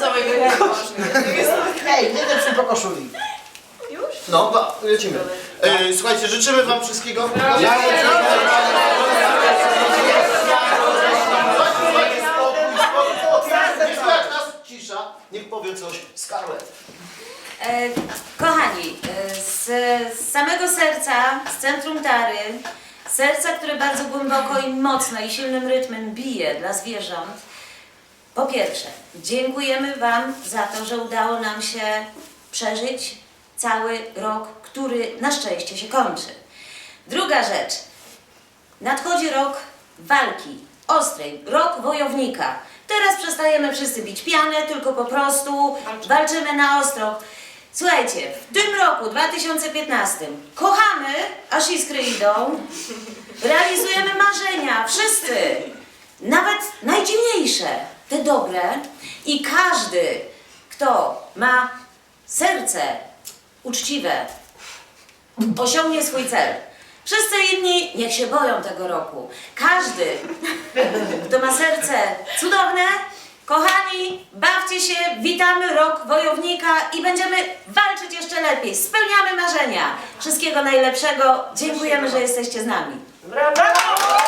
Nie Ej, nie lepszy po koszuli. Już? No, ba, lecimy. E, słuchajcie, życzymy wam wszystkiego. Cisza, niech powie coś Scarlett. E, kochani, e, z, z samego serca, z centrum Tary, serca, które bardzo głęboko i mocno i silnym rytmem bije dla zwierząt, po pierwsze, dziękujemy Wam za to, że udało nam się przeżyć cały rok, który na szczęście się kończy. Druga rzecz, Nadchodzi rok walki, ostrej, rok wojownika. Teraz przestajemy wszyscy bić pianę, tylko po prostu walczymy na ostro. Słuchajcie, w tym roku 2015 kochamy, aż iskry idą, realizujemy marzenia, wszyscy, nawet najdziwniejsze, te dobre i każdy, kto ma serce uczciwe, osiągnie swój cel. Wszyscy inni niech się boją tego roku. Każdy, kto ma serce cudowne, kochani, bawcie się, witamy rok wojownika i będziemy walczyć jeszcze lepiej. Spełniamy marzenia. Wszystkiego najlepszego. Dziękujemy, że jesteście z nami. Brawo!